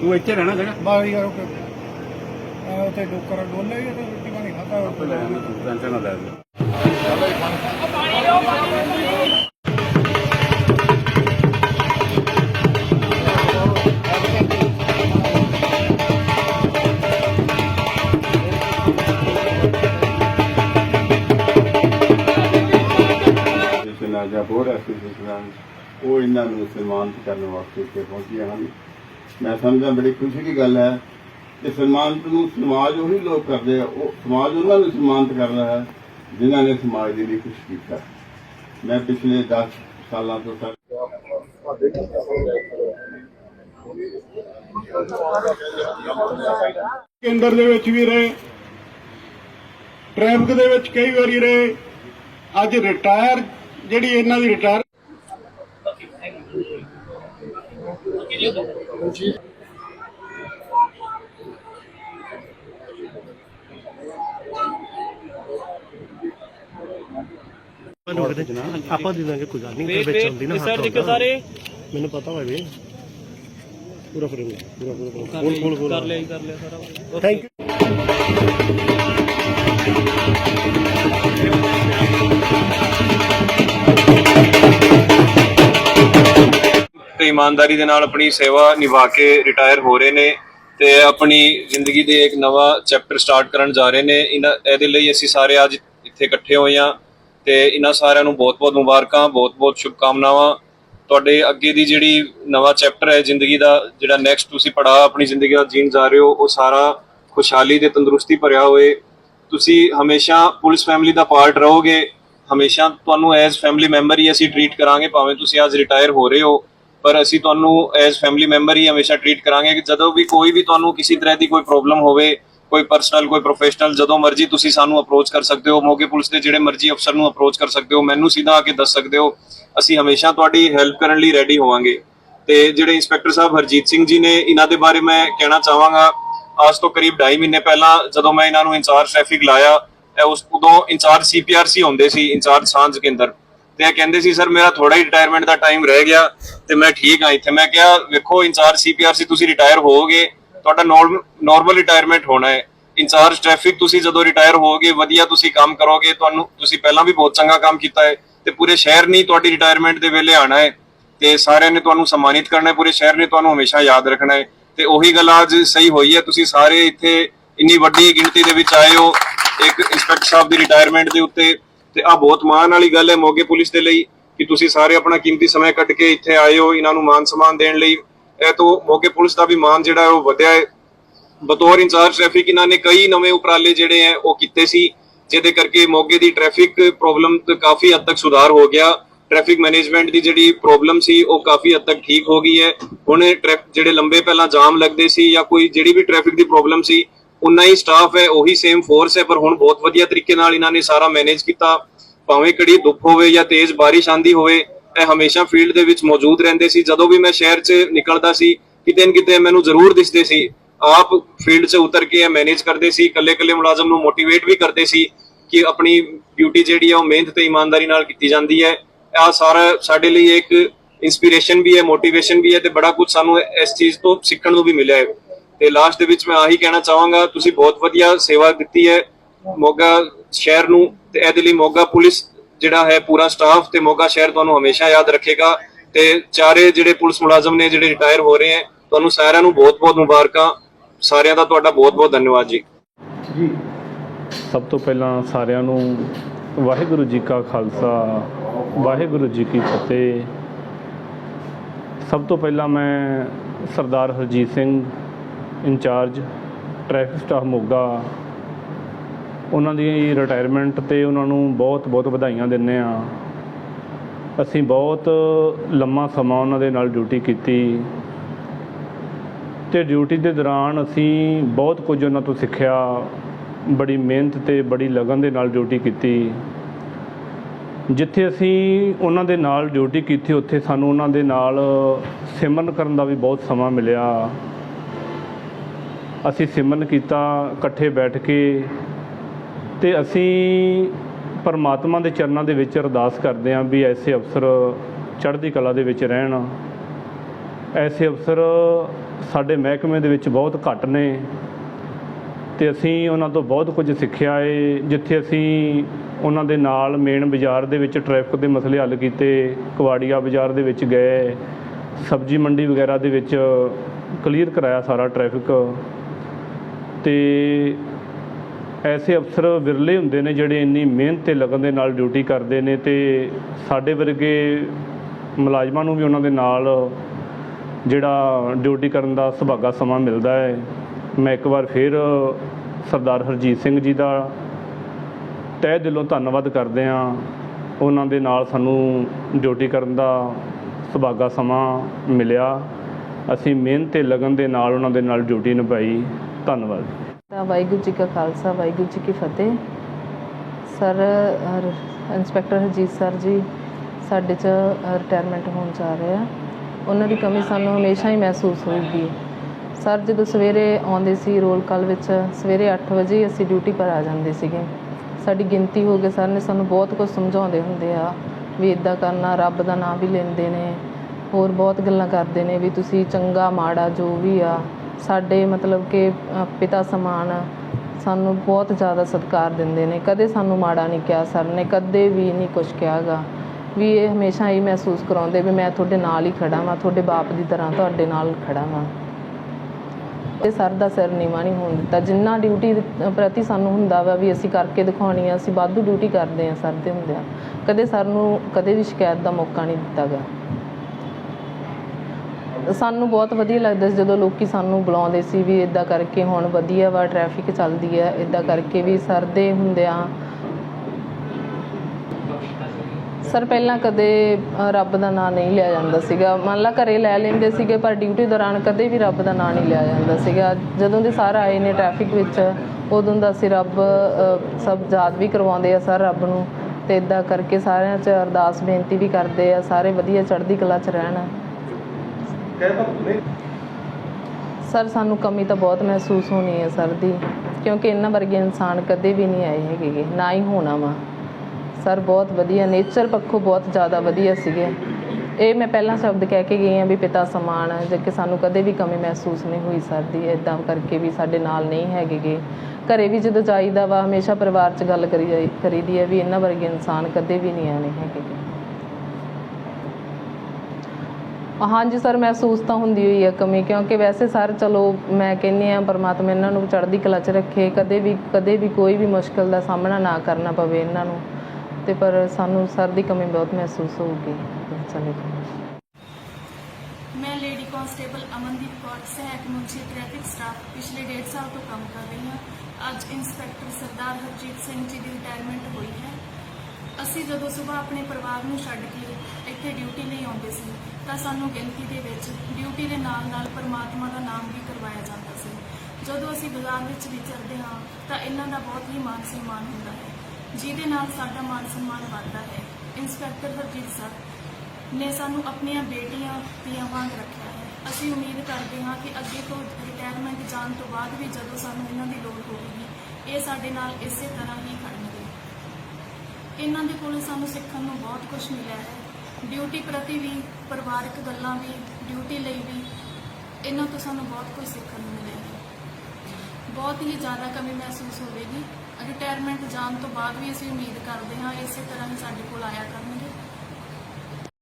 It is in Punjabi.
ਤੂੰ ਇੱਥੇ ਰਹਿਣਾ ਜਗਾ। ਬਾਹਰ ਯਾਰ ਉਹ ਉੱਥੇ ਡੋਕਰ ਡੋਲੇ ਹੀ ਤੇ ਰੋਟੀ ਪਾਣੀ ਖਾਦਾ ਆਪੇ ਲੈ ਆਉਣਾ ਤੂੰ ਟੈਨਸ਼ਨ ਨਾ ਲੈ ਦੇ ਜਿਸ ਨਾਲ ਜਾਂ ਹੋਰ ਐਸੋਸੀਏਸ਼ਨਾਂ ਉਹ ਇਹਨਾਂ ਨੂੰ ਸਨਮਾਨਿਤ ਕਰਨ ਵਾਸਤੇ ਇੱਥੇ ਪਹੁੰਚੀਆਂ ਹਨ। ਮੈਂ ਸਮਝਦਾ ਬੜੀ ਖੁਸ਼ੀ ਦੀ ਗੱਲ ਹੈ ਕਿ ਸਨਮਾਨਿਤ ਨੂੰ ਸਮਾਜ ਉਹੀ ਲੋਕ ਕਰਦੇ ਆ, ਉਹ ਸਮਾਜ ਉਹਨਾਂ ਨੂੰ ਸਨਮਾਨਿਤ ਕਰਦਾ ਹੈ, ਜਿਨ੍ਹਾਂ ਨੇ ਸਮਾਜ ਦੇ ਲਈ ਕੁਝ ਕੀਤਾ। ਮੈਂ ਪਿਛਲੇ 10 ਸਾਲਾਂ ਤੋਂ ਸਰ ਕੇਂਦਰ ਦੇ ਵਿੱਚ ਵੀ ਰਹੇ, ਟ੍ਰੈਫਿਕ ਦੇ ਵਿੱਚ ਕਈ ਵਾਰੀ ਰਹੇ, ਅੱਜ ਰਿਟਾਇਰ, ਜਿਹੜੀ ਇਹਨਾਂ ਦੀ ਰਿਟਾਇਰ ਆਪਾਂ ਦੇ ਦਾਂਗੇ ਕੋਈ ਗੱਲ ਨਹੀਂ ਫਿਰ ਵਿੱਚ ਹੁੰਦੀ ਨਾ ਸਰ ਜੀ ਸਾਰੇ। ਮੈਨੂੰ ਪਤਾ ਹੋਵੇ ਪੂਰਾ ਫਰੇਮ ਪੂਰਾ ਪੂਰਾ ਕਰ ਲਿਆ ਕੋਲ ਕਰ ਲਿਆ ਜੀ, ਕਰ ਲਿਆ ਸਾਰਾ ਥੈਂਕ ਯੂ ਇਮਾਨਦਾਰੀ ਦੇ ਨਾਲ ਆਪਣੀ ਸੇਵਾ ਨਿਭਾ ਕੇ ਰਿਟਾਇਰ ਹੋ ਰਹੇ ਨੇ ਤੇ ਆਪਣੀ ਜ਼ਿੰਦਗੀ ਦੇ ਇੱਕ ਨਵਾਂ ਚੈਪਟਰ ਸਟਾਰਟ ਕਰਨ ਜਾ ਰਹੇ ਨੇ। ਇਹਨਾਂ ਇਹਦੇ ਲਈ ਅਸੀਂ ਸਾਰੇ ਅੱਜ ਇੱਥੇ ਇਕੱਠੇ ਹੋਏ ਹਾਂ ਤੇ ਇਹਨਾਂ ਸਾਰਿਆਂ ਨੂੰ ਬਹੁਤ-ਬਹੁਤ ਮੁਬਾਰਕਾਂ, ਬਹੁਤ-ਬਹੁਤ ਸ਼ੁਭਕਾਮਨਾਵਾਂ। ਤੁਹਾਡੇ ਅੱਗੇ ਦੀ ਜਿਹੜੀ ਨਵਾਂ ਚੈਪਟਰ ਹੈ ਜ਼ਿੰਦਗੀ ਦਾ, ਜਿਹੜਾ ਨੈਕਸਟ ਤੁਸੀਂ ਪੜਾਅ ਆਪਣੀ ਜ਼ਿੰਦਗੀ ਦਾ ਜੀਣ ਜਾ ਰਹੇ ਹੋ, ਉਹ ਸਾਰਾ ਖੁਸ਼ਹਾਲੀ ਤੇ ਤੰਦਰੁਸਤੀ ਭਰਿਆ ਹੋਏ। ਤੁਸੀਂ ਹਮੇਸ਼ਾ ਪੁਲਿਸ ਫੈਮਿਲੀ ਦਾ ਪਾਰਟ ਰਹੋਗੇ। ਹਮੇਸ਼ਾ ਤੁਹਾਨੂੰ ਐਜ਼ ਫੈਮਿਲੀ ਮੈਂਬਰ ਹੀ ਅਸੀਂ ਟਰੀਟ ਕਰਾਂਗੇ, ਭਾਵੇਂ ਤੁਸੀਂ ਅੱਜ ਰਿਟਾਇਰ ਹੋ ਰਹੇ ਹੋ। ਪਰ ਅਸੀਂ ਤੁਹਾਨੂੰ ਐਜ਼ ਫੈਮਿਲੀ ਮੈਂਬਰ ਹੀ ਹਮੇਸ਼ਾ ਟਰੀਟ ਕਰਾਂਗੇ ਕਿ ਜਦੋਂ ਵੀ ਕੋਈ ਵੀ ਤੁਹਾਨੂੰ ਕਿਸੇ ਤਰ੍ਹਾਂ ਦੀ ਕੋਈ ਪ੍ਰੋਬਲਮ ਹੋਵੇ, ਕੋਈ ਪਰਸਨਲ ਕੋਈ ਪ੍ਰੋਫੈਸ਼ਨਲ ਜਦੋਂ ਮਰਜ਼ੀ ਤੁਸੀਂ ਸਾਨੂੰ ਅਪਰੋਚ ਕਰ ਸਕਦੇ ਹੋ, ਮੋਗੇ ਪੁਲਿਸ ਦੇ ਜਿਹੜੇ ਮਰਜ਼ੀ ਅਫਸਰ ਨੂੰ ਅਪਰੋਚ ਕਰ ਸਕਦੇ ਹੋ, ਮੈਨੂੰ ਸਿੱਧਾ ਆ ਕੇ ਦੱਸ ਸਕਦੇ ਹੋ, ਅਸੀਂ ਹਮੇਸ਼ਾ ਤੁਹਾਡੀ ਹੈਲਪ ਕਰਨ ਲਈ ਰੈਡੀ ਹੋਵਾਂਗੇ। ਤੇ ਜਿਹੜੇ ਇੰਸਪੈਕਟਰ ਸਾਹਿਬ ਹਰਜੀਤ ਸਿੰਘ ਜੀ ਨੇ, ਇਹਨਾਂ ਦੇ ਬਾਰੇ ਮੈਂ ਕਹਿਣਾ ਚਾਹਾਂਗਾ, ਅੱਜ ਤੋਂ ਕਰੀਬ 2.5 ਮਹੀਨੇ ਪਹਿਲਾਂ ਜਦੋਂ ਮੈਂ ਇਹਨਾਂ ਨੂੰ ਇੰਚਾਰਜ ਟ੍ਰੈਫਿਕ ਲਾਇਆ, ਇਹ ਉਸ ਉਦੋਂ ਇੰਚਾਰਜ ਸੀਪੀਆਰਸੀ ਹੁੰਦੇ ਸੀ ਇੰਚਾਰਜ ਸਾਂਝ ਕੇਂਦਰ। ਤੇ ਇਹ ਕਹਿੰਦੇ ਸੀ, ਸਰ, ਮੇਰਾ ਥੋੜਾ ਹੀ ਰਿਟਾਇਰਮੈਂਟ ਦਾ ਟਾਈਮ ਰਹਿ ਗਿਆ ਤੇ ਮੈਂ ਠੀਕ ਹਾਂ ਇੱਥੇ। ਮੈਂ ਕਿਹਾ, ਵੇਖੋ, ਇੰਚਾਰਜ ਸੀਪੀਆਰਸੀ ਤੁਸੀਂ ਰਿਟਾਇਰ ਹੋਵੋਗੇ। ਤੁਹਾਡਾ ਨਾਰਮਲ ਰਿਟਾਇਰਮੈਂਟ ਹੋਣਾ ਹੈ। ਇੰਚਾਰਜ ਟ੍ਰੈਫਿਕ ਤੁਸੀਂ ਜਦੋਂ ਰਿਟਾਇਰ ਹੋਵੋਗੇ, ਵਧੀਆ ਤੁਸੀਂ ਕੰਮ ਕਰੋਗੇ। ਤੁਹਾਨੂੰ, ਤੁਸੀਂ ਪਹਿਲਾਂ ਵੀ ਬਹੁਤ ਚੰਗਾ ਕੰਮ ਕੀਤਾ ਹੈ ਤੇ ਪੂਰੇ ਸ਼ਹਿਰ ਨੇ ਤੁਹਾਡੀ ਰਿਟਾਇਰਮੈਂਟ ਦੇ ਵੇਲੇ ਆਣਾ ਹੈ। ਤੇ ਸਾਰਿਆਂ ਨੇ ਤੁਹਾਨੂੰ ਸਨਮਾਨਿਤ ਕਰਨਾ ਹੈ। ਪੂਰੇ ਸ਼ਹਿਰ ਨੇ ਤੁਹਾਨੂੰ ਹਮੇਸ਼ਾ ਯਾਦ ਰੱਖਣਾ ਹੈ। ਤੇ ਉਹੀ ਗੱਲ ਅੱਜ ਸਹੀ ਹੋਈ ਹੈ। ਤੁਸੀਂ ਸਾਰੇ ਇੱਥੇ ਇੰਨੀ ਵੱਡੀ ਗਿਣਤੀ ਦੇ ਵਿੱਚ ਆਏ ਹੋ। ਇੱਕ ਇੰਸਪੈਕਟਰ ਸਾਹਿਬ ਦੀ ਰਿਟਾਇਰਮੈਂਟ ਦੇ ਉੱਤੇ ਤੇ ਆ ਬਹੁਤ ਮਾਣ ਵਾਲੀ ਗੱਲ ਹੈ ਮੋਗੇ ਪੁਲਿਸ ਦੇ ਲਈ ਕਿ ਤੁਸੀਂ ਸਾਰੇ ਆਪਣਾ ਕੀਮਤੀ ਸਮਾਂ ਕੱਢ ਕੇ ਇੱਥੇ ਆਏ ਹੋ, ਇਹਨਾਂ ਨੂੰ ਮਾਨ ਸਨਮਾਨ ਦੇਣ ਲਈ। ਇਹ ਤੋਂ ਮੋਗੇ ਪੁਲਿਸ ਦਾ ਵੀ ਮਾਨ ਜਿਹੜਾ ਹੈ ਉਹ ਵਧਿਆ ਹੈ। ਬਤੌਰ ਇੰਚਾਰਜ ਟ੍ਰੈਫਿਕ ਇਹਨਾਂ ਨੇ ਕਈ ਨਵੇਂ ਉਪਰਾਲੇ ਜਿਹੜੇ ਹੈ ਉਹ ਕੀਤੇ ਸੀ, ਜਿਹਦੇ ਕਰਕੇ ਮੋਗੇ ਦੀ ਟ੍ਰੈਫਿਕ ਪ੍ਰੋਬਲਮ ਤੇ ਕਾਫੀ ਹੱਦ ਤੱਕ ਸੁਧਾਰ ਹੋ ਗਿਆ। ਟ੍ਰੈਫਿਕ ਮੈਨੇਜਮੈਂਟ ਦੀ ਜਿਹੜੀ ਪ੍ਰੋਬਲਮ ਸੀ, ਉਹ ਕਾਫੀ ਹੱਦ ਤੱਕ ਠੀਕ ਹੋ ਗਈ ਹੈ। ਹੁਣ ਇਹ ਜਿਹੜੇ ਲੰਬੇ ਪਹਿਲਾਂ ਜਾਮ ਲੱਗਦੇ ਸੀ ਜਾਂ ਕੋਈ ਜਿਹੜੀ ਵੀ ਟ੍ਰੈਫਿਕ ਦੀ ਪ੍ਰੋਬਲਮ ਸੀ ਉਨਾ ਹੀ ਸਟਾਫ ਹੈ, ਉਹੀ ਸੇਮ ਫੋਰਸ ਹੈ, ਪਰ ਹੁਣ ਬਹੁਤ ਵਧੀਆ ਤਰੀਕੇ ਨਾਲ ਇਹਨਾਂ ਨੇ ਸਾਰਾ ਮੈਨੇਜ ਕੀਤਾ। ਭਾਵੇਂ ਕਿਹੜੀ ਧੁੱਪ ਹੋਵੇ ਜਾਂ ਤੇਜ਼ ਬਾਰਿਸ਼ ਆਂਦੀ ਹੋਵੇ, ਇਹ ਹਮੇਸ਼ਾ ਫੀਲਡ ਦੇ ਵਿੱਚ ਮੌਜੂਦ ਰਹਿੰਦੇ ਸੀ। ਜਦੋਂ ਵੀ ਮੈਂ ਸ਼ਹਿਰ 'ਚ ਨਿਕਲਦਾ ਸੀ, ਕਿਤੇ ਨਾ ਕਿਤੇ ਮੈਨੂੰ ਜ਼ਰੂਰ ਦਿਸਦੇ ਸੀ। ਆਪ ਫੀਲਡ 'ਚ ਉਤਰ ਕੇ ਇਹ ਮੈਨੇਜ ਕਰਦੇ ਸੀ, ਇਕੱਲੇ-ਇਕੱਲੇ ਮੁਲਾਜ਼ਮ ਨੂੰ ਮੋਟੀਵੇਟ ਵੀ ਕਰਦੇ ਸੀ ਕਿ ਆਪਣੀ ਡਿਊਟੀ ਜਿਹੜੀ ਹੈ ਉਹ ਮਿਹਨਤ ਤੇ ਇਮਾਨਦਾਰੀ ਨਾਲ ਕੀਤੀ ਜਾਂਦੀ ਹੈ। ਆ ਸਾਰਾ ਸਾਡੇ ਲਈ ਇੱਕ ਇਨਸਪੀਰੇਸ਼ਨ ਵੀ ਹੈ ਮੋਟੀਵੇਸ਼ਨ ਵੀ ਹੈ ਤੇ ਬੜਾ ਕੁਝ ਸਾਨੂੰ ਇਸ ਚੀਜ਼ ਤੋਂ ਸਿੱਖਣ ਨੂੰ ਵੀ ਮਿਲਿਆ ਹੈ। ਤੇ ਲਾਸਟ ਦੇ ਵਿੱਚ ਮੈਂ ਆਹੀ ਕਹਿਣਾ ਚਾਹਾਂਗਾ ਤੁਸੀਂ ਬਹੁਤ ਵਧੀਆ ਸੇਵਾ ਦਿੱਤੀ ਹੈ ਮੋਗਾ ਸ਼ਹਿਰ ਨੂੰ ਤੇ ਇਹਦੇ ਲਈ ਮੋਗਾ ਪੁਲਿਸ ਜਿਹੜਾ ਹੈ ਪੂਰਾ ਸਟਾਫ ਤੇ ਮੋਗਾ ਸ਼ਹਿਰ ਤੁਹਾਨੂੰ ਹਮੇਸ਼ਾ ਯਾਦ ਰੱਖੇਗਾ ਤੇ ਚਾਰੇ ਜਿਹੜੇ ਪੁਲਿਸ ਮੁਲਾਜ਼ਮ ਨੇ ਜਿਹੜੇ ਰਿਟਾਇਰ ਹੋ ਰਹੇ ਹੈ ਤੁਹਾਨੂੰ ਸਾਰਿਆਂ ਨੂੰ ਬਹੁਤ-ਬਹੁਤ ਮੁਬਾਰਕਾਂ ਸਾਰਿਆਂ ਦਾ ਤੁਹਾਡਾ ਬਹੁਤ-ਬਹੁਤ ਧੰਨਵਾਦ ਜੀ। ਸਭ ਤੋਂ ਪਹਿਲਾਂ ਸਾਰਿਆਂ ਨੂੰ ਵਾਹਿਗੁਰੂ ਜੀ ਕਾ ਖਾਲਸਾ ਵਾਹਿਗੁਰੂ ਜੀ ਕੀ ਫਤਿਹ। ਸਭ ਤੋਂ ਪਹਿਲਾਂ ਮੈਂ Sardar Harjit Singh incharge, traffic staff Moga. ਉਹਨਾਂ ਦੀ ਰਿਟਾਇਰਮੈਂਟ ਤੇ ਉਹਨਾਂ ਨੂੰ ਬਹੁਤ ਬਹੁਤ ਵਧਾਈਆਂ ਦਿੰਦੇ ਆ ਅਸੀਂ ਬਹੁਤ ਲੰਮਾ ਸਮਾਂ ਉਹਨਾਂ ਦੇ ਨਾਲ ਡਿਊਟੀ ਕੀਤੀ। ਤੇ ਡਿਊਟੀ ਦੇ ਦੌਰਾਨ ਅਸੀਂ ਬਹੁਤ ਕੁਝ ਉਹਨਾਂ ਤੋਂ ਸਿੱਖਿਆ। ਬੜੀ ਮਿਹਨਤ ਤੇ ਬੜੀ ਲਗਨ ਦੇ ਨਾਲ ਡਿਊਟੀ ਕੀਤੀ। ਜਿੱਥੇ ਅਸੀਂ ਉਹਨਾਂ ਦੇ ਨਾਲ ਡਿਊਟੀ ਕੀਤੀ, ਉੱਥੇ ਸਾਨੂੰ ਉਹਨਾਂ ਦੇ ਨਾਲ ਸਿਮਰਨ ਕਰਨ ਦਾ ਵੀ ਬਹੁਤ ਸਮਾਂ ਮਿਲਿਆ। ਅਸੀਂ ਸਿਮਰਨ ਕੀਤਾ, ਇਕੱਠੇ ਬੈਠ ਕੇ ਤੇ ਅਸੀਂ ਪਰਮਾਤਮਾ ਦੇ ਚਰਨਾਂ ਦੇ ਵਿੱਚ ਅਰਦਾਸ ਕਰਦੇ ਹਾਂ ਵੀ ਐਸੇ ਅਫਸਰ ਚੜ੍ਹਦੀ ਕਲਾ ਦੇ ਵਿੱਚ ਰਹਿਣ। ਐਸੇ ਅਫਸਰ ਸਾਡੇ ਮਹਿਕਮੇ ਦੇ ਵਿੱਚ ਬਹੁਤ ਘੱਟ ਨੇ ਤੇ ਅਸੀਂ ਉਹਨਾਂ ਤੋਂ ਬਹੁਤ ਕੁਝ ਸਿੱਖਿਆ ਏ, ਜਿੱਥੇ ਅਸੀਂ ਉਹਨਾਂ ਦੇ ਨਾਲ ਮੇਨ ਬਾਜ਼ਾਰ ਦੇ ਵਿੱਚ ਟ੍ਰੈਫਿਕ ਦੇ ਮਸਲੇ ਹੱਲ ਕੀਤੇ, ਕਵਾੜੀਆ ਬਾਜ਼ਾਰ ਦੇ ਵਿੱਚ ਗਏ, ਸਬਜ਼ੀ ਮੰਡੀ ਵਗੈਰਾ ਦੇ ਵਿੱਚ ਕਲੀਅਰ ਕਰਾਇਆ ਸਾਰਾ ਟ੍ਰੈਫਿਕ ਤੇ ਐਸੇ ਅਫਸਰ ਵਿਰਲੇ ਹੁੰਦੇ ਨੇ ਜਿਹੜੇ ਇੰਨੀ ਮਿਹਨਤ ਤੇ ਲਗਨ ਦੇ ਨਾਲ ਡਿਊਟੀ ਕਰਦੇ ਨੇ ਤੇ ਸਾਡੇ ਵਰਗੇ ਮੁਲਾਜ਼ਮਾਂ ਨੂੰ ਵੀ ਉਹਨਾਂ ਦੇ ਨਾਲ ਜਿਹੜਾ ਡਿਊਟੀ ਕਰਨ ਦਾ ਸੁਭਾਗਾ ਸਮਾਂ ਮਿਲਦਾ ਹੈ। ਮੈਂ ਇੱਕ ਵਾਰ ਫਿਰ ਸਰਦਾਰ ਹਰਜੀਤ ਸਿੰਘ ਜੀ ਦਾ ਤਹਿ ਦਿਲੋਂ ਧੰਨਵਾਦ ਕਰਦੇ ਹਾਂ। ਉਹਨਾਂ ਦੇ ਨਾਲ ਸਾਨੂੰ ਡਿਊਟੀ ਕਰਨ ਦਾ ਸੁਭਾਗਾ ਸਮਾਂ ਮਿਲਿਆ। ਅਸੀਂ ਮਿਹਨਤ ਤੇ ਲਗਨ ਦੇ ਨਾਲ ਉਹਨਾਂ ਦੇ ਨਾਲ ਡਿਊਟੀ ਨਿਭਾਈ। ਧੰਨਵਾਦ। ਤਾਂ ਵਾਹਿਗੁਰੂ ਜੀ ਕਾ ਖਾਲਸਾ, ਵਾਹਿਗੁਰੂ ਜੀ ਕੀ ਫਤਿਹ। ਸਰ ਇੰਸਪੈਕਟਰ ਹਰਜੀਤ ਸਰ ਜੀ, ਸਾਡੇ ਚ ਰਿਟਾਇਰਮੈਂਟ ਹੋਣ ਜਾ ਰਹੇ ਆ। ਉਹਨਾਂ ਦੀ ਕਮੀ ਸਾਨੂੰ ਹਮੇਸ਼ਾ ਹੀ ਮਹਿਸੂਸ ਹੋਊਗੀ। ਸਰ, ਜਦੋਂ ਸਵੇਰੇ ਆਉਂਦੇ ਸੀ ਰੋਲ ਕਾਲ ਵਿੱਚ, ਸਵੇਰੇ 8 ਵਜੇ ਅਸੀਂ ਡਿਊਟੀ ਪਰ ਆ ਜਾਂਦੇ ਸੀਗੇ। ਸਾਡੀ ਗਿਣਤੀ ਹੋ ਗਈ, ਸਰ ਨੇ ਸਾਨੂੰ ਬਹੁਤ ਕੁਝ ਸਮਝਾਉਂਦੇ ਹੁੰਦੇ ਆ ਵੀ ਇਦਾਂ ਕਰਨਾ, ਰੱਬ ਦਾ ਨਾਮ ਵੀ ਲੈਂਦੇ ਨੇ। ਹੋਰ ਬਹੁਤ ਗੱਲਾਂ ਕਰਦੇ ਨੇ ਵੀ ਤੁਸੀਂ ਚੰਗਾ, ਮਾੜਾ ਜੋ ਵੀ ਆ ਸਾਡੇ ਮਤਲਬ ਕਿ ਪਿਤਾ ਸਮਾਨ ਸਾਨੂੰ ਬਹੁਤ ਜ਼ਿਆਦਾ ਸਤਿਕਾਰ ਦਿੰਦੇ ਨੇ। ਕਦੇ ਸਾਨੂੰ ਮਾੜਾ ਨਹੀਂ ਕਿਹਾ ਸਰ ਨੇ, ਕਦੇ ਵੀ ਨਹੀਂ ਕੁਝ ਕਿਹਾਗਾ। ਵੀ ਇਹ ਹਮੇਸ਼ਾ ਇਹ ਮਹਿਸੂਸ ਕਰਾਉਂਦੇ ਵੀ ਮੈਂ ਤੁਹਾਡੇ ਨਾਲ ਹੀ ਖੜਾ ਵਾਂ, ਤੁਹਾਡੇ ਬਾਪ ਦੀ ਤਰ੍ਹਾਂ ਤੁਹਾਡੇ ਨਾਲ ਖੜਾ ਵਾਂ। ਤੇ ਸਰ ਦਾ ਸਿਰ ਨੀਵਾਂ ਨਹੀਂ ਹੋਣ ਦਿੱਤਾ। ਜਿੰਨਾ ਡਿਊਟੀ ਪ੍ਰਤੀ ਸਾਨੂੰ ਹੁੰਦਾ ਵਾ ਵੀ ਅਸੀਂ ਕਰਕੇ ਦਿਖਾਉਣੀ ਆ, ਅਸੀਂ ਵਾਧੂ ਡਿਊਟੀ ਕਰਦੇ ਆ ਸਰ ਦੇ ਹੁੰਦਿਆਂ। ਕਦੇ ਸਰ ਨੂੰ ਕਦੇ ਵੀ ਸ਼ਿਕਾਇਤ ਦਾ ਮੌਕਾ ਨਹੀਂ ਦਿੱਤਾ ਗਾ। ਸਾਨੂੰ ਬਹੁਤ ਵਧੀਆ ਲੱਗਦਾ ਸੀ ਜਦੋਂ ਲੋਕੀ ਸਾਨੂੰ ਬੁਲਾਉਂਦੇ ਸੀ ਵੀ ਇਦਾਂ ਕਰਕੇ ਹੁਣ ਵਧੀਆ ਵਾ ਟ੍ਰੈਫਿਕ ਚੱਲਦੀ ਹੈ ਇਦਾਂ ਕਰਕੇ ਵੀ ਸਰ ਦੇ ਹੁੰਦਿਆਂ ਸਰ, ਪਹਿਲਾਂ ਕਦੇ ਰੱਬ ਦਾ ਨਾਮ ਨਹੀਂ ਲਿਆ ਜਾਂਦਾ ਸੀਗਾ। ਮੰਨ ਲਾ ਘਰੇ ਲੈ ਲੈਂਦੇ ਸੀਗੇ, ਪਰ ਡਿਊਟੀ ਦੌਰਾਨ ਕਦੇ ਵੀ ਰੱਬ ਦਾ ਨਾਮ ਨਹੀਂ ਲਿਆ ਜਾਂਦਾ ਸੀਗਾ। ਜਦੋਂ ਦੇ ਸਰ ਆਏ ਨੇ ਟ੍ਰੈਫਿਕ ਵਿੱਚ, ਉਦੋਂ ਦਾ ਅਸੀਂ ਰੱਬ ਸਭ ਯਾਦ ਵੀ ਕਰਵਾਉਂਦੇ ਆ ਸਰ ਰੱਬ ਨੂੰ। ਤੇ ਇਦਾਂ ਕਰਕੇ ਸਾਰਿਆਂ 'ਚ ਅਰਦਾਸ ਬੇਨਤੀ ਵੀ ਕਰਦੇ ਆ, ਸਾਰੇ ਵਧੀਆ ਚੜ੍ਹਦੀ ਕਲਾ 'ਚ ਰਹਿਣ। ਸਰ ਸਾਨੂੰ ਕਮੀ ਤਾਂ ਬਹੁਤ ਮਹਿਸੂਸ ਹੋਣੀ ਹੈ ਸਰ ਦੀ। ਕਿਉਂਕਿ ਇਹਨਾਂ ਵਰਗੇ ਇਨਸਾਨ ਕਦੇ ਵੀ ਨਹੀਂ ਆਏ ਹੈਗੇ ਨਾ ਹੀ ਹੋਣਾ ਵਾ। ਸਰ ਬਹੁਤ ਵਧੀਆ ਨੇਚਰ ਪੱਖੋਂ ਬਹੁਤ ਜ਼ਿਆਦਾ ਵਧੀਆ ਸੀਗੇ। ਇਹ ਮੈਂ ਪਹਿਲਾਂ ਸ਼ਬਦ ਕਹਿ ਕੇ ਗਈ ਹਾਂ ਵੀ ਪਿਤਾ ਸਮਾਨ ਜੇ ਕਿ ਸਾਨੂੰ ਕਦੇ ਵੀ ਕਮੀ ਮਹਿਸੂਸ ਨਹੀਂ ਹੋਈ ਸਰ ਦੀ। ਇਦਾਂ ਕਰਕੇ ਵੀ ਸਾਡੇ ਨਾਲ ਨਹੀਂ ਹੈਗੇਗੇ ਘਰੇ ਵੀ ਜਦੋਂ ਜਾਈਦਾ ਵਾ, ਹਮੇਸ਼ਾ ਪਰਿਵਾਰ 'ਚ ਗੱਲ ਕਰੀ ਜਾਈ ਕਰੀਦੀ ਹੈ ਵੀ ਇਹਨਾਂ ਵਰਗੇ ਇਨਸਾਨ ਕਦੇ ਵੀ ਨਹੀਂ ਆਣੇ ਹੈਗੇਗੇ ਹਾਂਜੀ ਸਰ, ਮਹਿਸੂਸ ਤਾਂ ਹੁੰਦੀ ਹੋਈ ਹੈ ਕਮੀ, ਕਿਉਂਕਿ ਵੈਸੇ ਸਰ, ਚਲੋ ਮੈਂ ਕਹਿੰਦੀ ਆ ਪਰਮਾਤਮਾ ਇਹਨਾਂ ਨੂੰ ਚੜ੍ਹਦੀ ਕਲਾ 'ਚ ਰੱਖੇ, ਕਦੇ ਵੀ ਕਦੇ ਵੀ ਕੋਈ ਵੀ ਮੁਸ਼ਕਲ ਦਾ ਸਾਹਮਣਾ ਨਾ ਕਰਨਾ ਪਵੇ ਇਹਨਾਂ ਨੂੰ। ਤੇ ਪਰ ਸਾਨੂੰ ਸਰ ਦੀ ਕਮੀ ਬਹੁਤ ਮਹਿਸੂਸ ਹੋਊਗੀ। ਚਲੇ ਮੈਂ ਲੇਡੀ ਕਾਂਸਟੇਬਲ ਅਮਨਦੀਪ ਕੌਰ, ਸਹਾਇਕ ਮੁਨਸ਼ੀ ਟ੍ਰੈਫਿਕ ਸਟਾਫ, ਪਿਛਲੇ 1.5 ਸਾਲ ਤੋਂ ਕੰਮ ਕਰ ਰਹੀ ਹਾਂ। ਅੱਜ ਇੰਸਪੈਕਟਰ ਸਰਦਾਰ ਹਰਜੀਤ ਸਿੰਘ ਜੀ ਦੀ ਰਿਟਾਇਰਮੈਂਟ ਹੋਈ ਹੈ। ਅਸੀਂ ਜਦੋਂ ਸਵੇਰ ਆਪਣੇ ਪਰਿਵਾਰ ਨੂੰ ਛੱਡ ਕੇ ਇੱਥੇ ਡਿਊਟੀ ਲਈ ਆਉਂਦੇ ਸੀ, ਤਾਂ ਸਾਨੂੰ ਗਿਣਤੀ ਦੇ ਵਿੱਚ ਡਿਊਟੀ ਦੇ ਨਾਲ ਨਾਲ ਪਰਮਾਤਮਾ ਦਾ ਨਾਮ ਵੀ ਕਰਵਾਇਆ ਜਾਂਦਾ ਸੀ। ਜਦੋਂ ਅਸੀਂ ਬਾਜ਼ਾਰ ਵਿੱਚ ਵਿਚਰਦੇ ਹਾਂ, ਤਾਂ ਇਹਨਾਂ ਦਾ ਬਹੁਤ ਹੀ ਮਾਨ ਸਨਮਾਨ ਹੁੰਦਾ ਹੈ। ਜਿਹਦੇ ਨਾਲ ਸਾਡਾ ਮਾਨ ਸਨਮਾਨ ਵੱਧਦਾ ਹੈ। ਇੰਸਪੈਕਟਰ ਹਰਜੀਤ ਸਰ ਨੇ ਸਾਨੂੰ ਆਪਣੀਆਂ ਬੇਟੀਆਂ ਦੀਆਂ ਵਾਂਗ ਰੱਖਿਆ ਹੈ। ਅਸੀਂ ਉਮੀਦ ਕਰਦੇ ਹਾਂ ਕਿ ਅੱਗੇ ਤੋਂ ਰਿਟਾਇਰਮੈਂਟ ਜਾਣ ਤੋਂ ਬਾਅਦ ਵੀ ਜਦੋਂ ਸਾਨੂੰ ਇਹਨਾਂ ਦੀ ਲੋੜ ਹੋਵੇਗੀ, ਇਹ ਸਾਡੇ ਨਾਲ ਇਸੇ ਤਰ੍ਹਾਂ ਹੀ ਖੜਨਗੇ ਇਹਨਾਂ ਦੇ ਕੋਲੋਂ ਸਾਨੂੰ ਸਿੱਖਣ ਨੂੰ ਬਹੁਤ ਕੁਝ ਮਿਲਿਆ ਹੈ। ਡਿਊਟੀ ਪ੍ਰਤੀ ਵੀ, ਪਰਿਵਾਰਕ ਗੱਲਾਂ ਵੀ, ਡਿਊਟੀ ਲਈ ਵੀ ਇਹਨਾਂ ਤੋਂ ਸਾਨੂੰ ਬਹੁਤ ਕੁਝ ਸਿੱਖਣ ਨੂੰ ਮਿਲਿਆ ਹੈ। ਬਹੁਤ ਹੀ ਜ਼ਿਆਦਾ ਕਮੀ ਮਹਿਸੂਸ ਹੋਵੇਗੀ। ਰਿਟਾਇਰਮੈਂਟ ਜਾਣ ਤੋਂ ਬਾਅਦ ਵੀ ਅਸੀਂ ਉਮੀਦ ਕਰਦੇ ਹਾਂ, ਇਸੇ ਤਰ੍ਹਾਂ ਹੀ ਸਾਡੇ ਕੋਲ ਆਇਆ ਕਰਨ